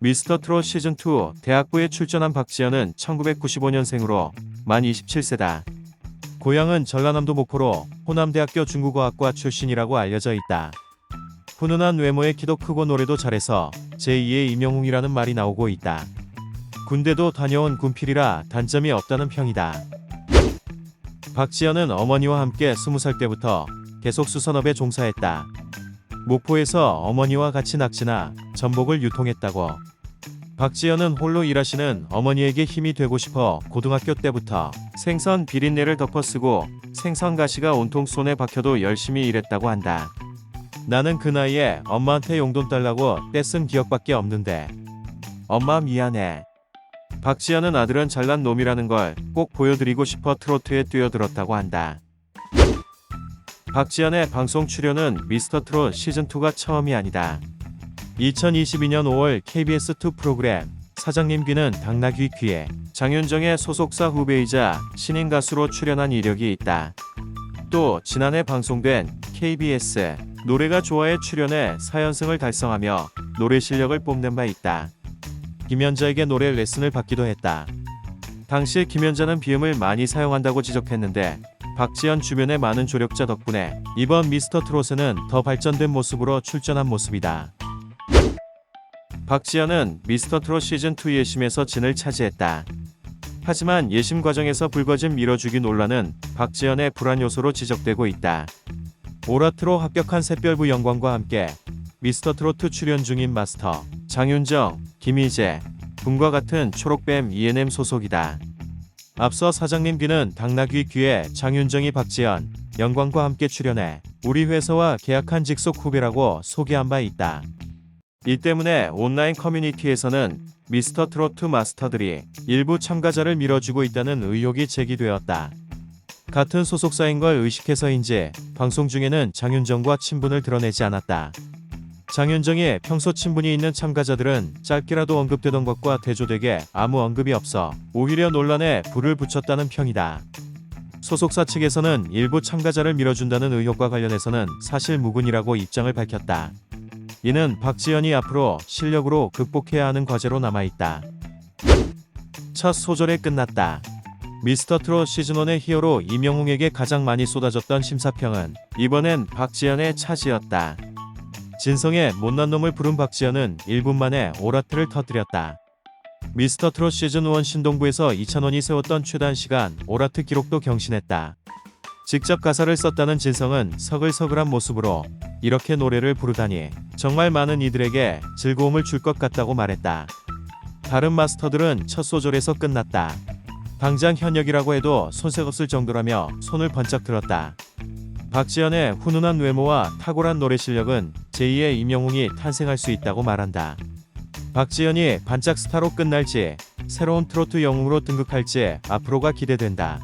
미스터 트롯 시즌2 대학부에 출전한 박지현은 1995년생으로 만 27세다. 고향은 전라남도 목포로 호남대학교 중국어학과 출신이라고 알려져 있다. 훈훈한 외모에 키도 크고 노래도 잘해서 제2의 임영웅이라는 말이 나오고 있다. 군대도 다녀온 군필이라 단점이 없다는 평이다. 박지현은 어머니와 함께 20살 때부터 계속 수선업에 종사했다. 목포에서 어머니와 같이 낙지나 전복을 유통했다고. 박지현은 홀로 일하시는 어머니에게 힘이 되고 싶어 고등학교 때부터 생선 비린내를 덮어 쓰고 생선 가시가 온통 손에 박혀도 열심히 일했다고 한다. 나는 그 나이에 엄마한테 용돈 달라고 떼쓴 기억밖에 없는데. 엄마 미안해. 박지현은 아들은 잘난 놈이라는 걸 꼭 보여드리고 싶어 트로트에 뛰어들었다고 한다. 박지현의 방송 출연은 미스터 트롯 시즌2가 처음이 아니다. 2022년 5월 KBS2 프로그램 사장님 귀는 당나귀 귀에 장윤정의 소속사 후배이자 신인 가수로 출연한 이력이 있다. 또 지난해 방송된 KBS 노래가 좋아에 출연해 4연승을 달성하며 노래 실력을 뽐낸 바 있다. 김연자에게 노래 레슨을 받기도 했다. 당시 김연자는 비음을 많이 사용한다고 지적했는데 박지현 주변의 많은 조력자 덕분에 이번 미스터 트롯에는 더 발전된 모습으로 출전한 모습이다. 박지현은 미스터 트롯 시즌2 예심에서 진을 차지했다. 하지만 예심 과정에서 불거진 밀어주기 논란은 박지현의 불안 요소로 지적되고 있다. 오라트로 합격한 샛별부 영광과 함께 미스터 트로트 출연 중인 마스터 장윤정, 김희재, 분과 같은 초록뱀 ENM 소속이다. 앞서 사장님 귀는 당나귀 귀에 장윤정이 박지현, 영광과 함께 출연해 우리 회사와 계약한 직속 후배라고 소개한 바 있다. 이 때문에 온라인 커뮤니티에서는 미스터 트로트 마스터들이 일부 참가자를 밀어주고 있다는 의혹이 제기되었다. 같은 소속사인 걸 의식해서인지 방송 중에는 장윤정과 친분을 드러내지 않았다. 장윤정이 평소 친분이 있는 참가자들은 짧게라도 언급되던 것과 대조되게 아무 언급이 없어 오히려 논란에 불을 붙였다는 평이다. 소속사 측에서는 일부 참가자를 밀어준다는 의혹과 관련해서는 사실 무근이라고 입장을 밝혔다. 이는 박지현이 앞으로 실력으로 극복해야 하는 과제로 남아있다. 첫 소절에 끝났다. 미스터 트롯 시즌1의 히어로 이명웅에게 가장 많이 쏟아졌던 심사평은 이번엔 박지현의 차지였다. 진성의 못난 놈을 부른 박지현은 1분 만에 오라트를 터뜨렸다. 미스터 트롯 시즌1 신동부에서 이찬원이 세웠던 최단 시간 오라트 기록도 경신했다. 직접 가사를 썼다는 진성은 서글서글한 모습으로 이렇게 노래를 부르다니 정말 많은 이들에게 즐거움을 줄 것 같다고 말했다. 다른 마스터들은 첫 소절에서 끝났다. 당장 현역이라고 해도 손색 없을 정도라며 손을 번쩍 들었다. 박지현의 훈훈한 외모와 탁월한 노래 실력은 제2의 임영웅이 탄생할 수 있다고 말한다. 박지현이 반짝 스타로 끝날지 새로운 트로트 영웅으로 등극할지 앞으로가 기대된다.